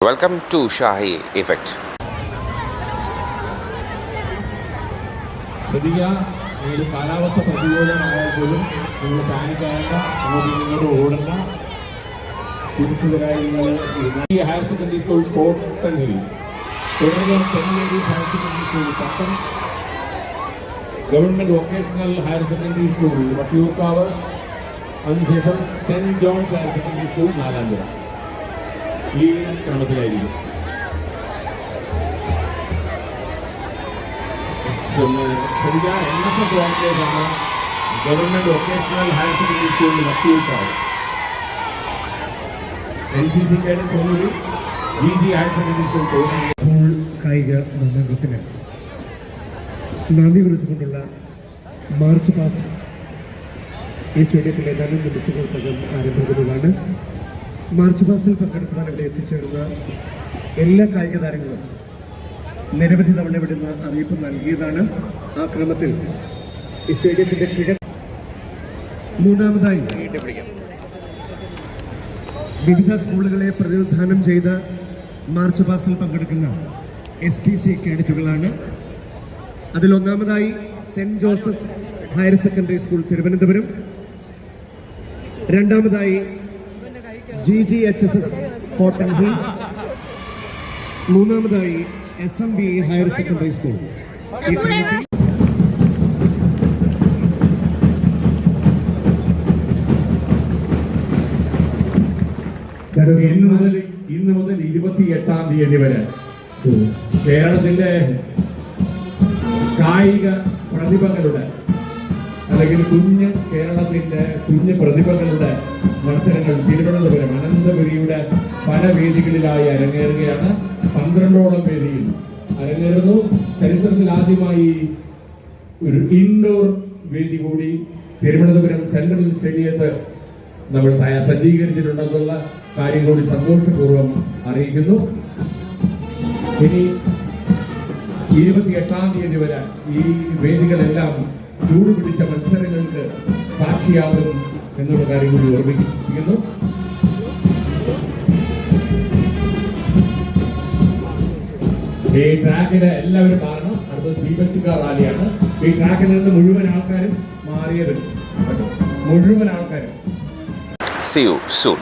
Welcome to Shahi Effect. ശ്രദ്ധിക്കുക ഒരു കാലാവസ്ഥ പ്രതികൂലമായാൽ പോലും നിങ്ങൾ പാനിക്കാകണ്ട അങ്ങോട്ട് ഇങ്ങോട്ട് ഓടണ്ട. തിരിച്ചതായി നിങ്ങൾ ഈ higher secondary school Cotton Hill തുടർന്ന് saint Mary's higher secondary school Pattom government vocational higher secondary school Vattiyoorkavu. അതിനുശേഷം saint John's higher secondary school Nalanchira ഈ ക്രമത്തിലായിരിക്കും ഗവൺമെന്റ് വൊക്കേഷണൽ ഹയർ സെക്കൻഡറി സ്കൂളിൽ Vattiyoorkavu N C G G higher secondary school school കായിക മാമാങ്കത്തിന് നന്ദി കുറിച്ചുകൊണ്ടുള്ള March pass ഈ സ്റ്റേഡിയത്തിലെ ഏതാനും നിമിഷങ്ങൾക്കകം ആരംഭിക്കുന്നതാണ്. മാർച്ച് മാസത്തിൽ പങ്കെടുക്കുവാൻ ഇവിടെ എത്തിച്ചേർന്ന എല്ലാ കായിക താരങ്ങളും നിരവധി തവണ ഇവിടുന്ന് അറിയിപ്പ് നൽകിയതാണ്. ആ ക്രമത്തിൽ ഈ സ്റ്റേഡിയത്തിന്റെ കിഴക്ക് മൂന്നാമതായി വിവിധ സ്കൂളുകളെ പ്രതിനിധാനം ചെയ്ത മാർച്ച് പാസ്റ്റിൽ പങ്കെടുക്കുന്ന എസ് പി സി കേഡറ്റുകളാണ്. അതിലൊന്നാമതായി saint Joseph higher secondary school Thiruvananthapuram. രണ്ടാമതായി G G H S S Cotton മൂന്നാമതായി S M B higher secondary school ഇന്ന് മുതൽ ഇന്ന് മുതൽ ഇരുപത്തി എട്ടാം തീയതി വരെ കേരളത്തിന്റെ കായിക പ്രതിഭകളുടെ അല്ലെങ്കിൽ കുഞ്ഞ് കേരളത്തിന്റെ കുഞ്ഞ് പ്രതിഭകളുടെ മത്സരങ്ങൾ തിരുവനന്തപുരം അനന്തപുരിയുടെ പല വേദികളിലായി അരങ്ങേറുകയാണ്. പന്ത്രണ്ടോളം വേദിയിൽ അരങ്ങേറുന്നു. ചരിത്രത്തിൽ ആദ്യമായി ഒരു ഇൻഡോർ വേദി കൂടി തിരുവനന്തപുരം സെൻട്രൽ സ്റ്റേഡിയത്ത് നമ്മൾ സജ്ജീകരിച്ചിട്ടുണ്ടെന്നുള്ള കാര്യം കൂടി സന്തോഷപൂർവം അറിയിക്കുന്നു. ഇനി ഇരുപത്തി എട്ടാം തീയതി വരെ ഈ വേദികളെല്ലാം ചൂട് പിടിച്ച മത്സരങ്ങൾക്ക് സാക്ഷിയാകും എന്നുള്ള കാര്യം കൂടി ഓർമ്മിപ്പിക്കുന്നു ഈ ട്രാക്കിന്റെ എല്ലാവരും കാരണം അടുത്തത് ദീപച്ചിക്ക റാലിയാണ്. ഈ ട്രാക്കിൽ നിന്ന് മുഴുവൻ ആൾക്കാരും മാറിയത്. മുഴുവൻ ആൾക്കാരും. See you soon.